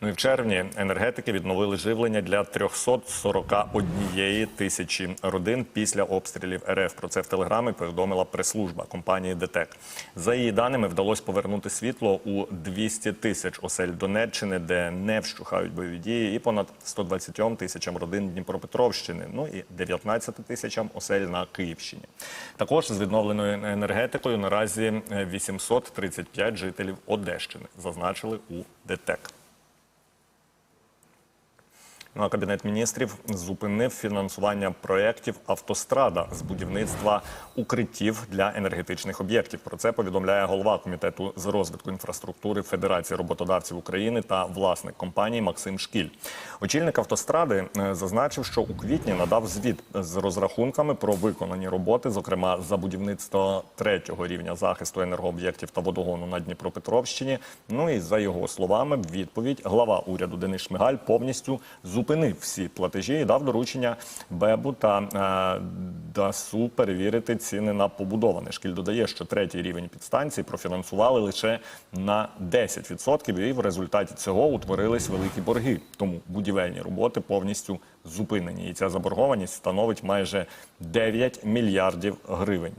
Ну і в червні енергетики відновили живлення для 341 тисячі родин після обстрілів РФ. Про це в телеграмі повідомила прес-служба компанії ДТЕК. За її даними, вдалося повернути світло у 200 тисяч осель Донеччини, де не вщухають бойові дії, і понад 120 тисячам родин Дніпропетровщини. Ну і 19 тисячам осель на Київщині. Також з відновленою енергетикою наразі 835 жителів Одещини зазначили у ДТЕК. Ну, а Кабінет міністрів зупинив фінансування проєктів автострада з будівництва укриттів для енергетичних об'єктів. Про це повідомляє голова комітету з розвитку інфраструктури Федерації роботодавців України та власник компанії Максим Шкіль. Очільник автостради е, зазначив, що у квітні надав звіт з розрахунками про виконані роботи, зокрема за будівництво третього рівня захисту енергооб'єктів та водогону на Дніпропетровщині. Ну і за його словами, відповідь глава уряду Денис Шмигаль повністю зупинив всі платежі і дав доручення БЕБу та е, ДАСУ перевірити ціни на побудоване. Шкіль додає, що третій рівень підстанції профінансували лише на 10%, і в результаті цього утворились великі борги. Тому будівельні роботи повністю зупинені. І ця заборгованість становить майже 9 мільярдів гривень.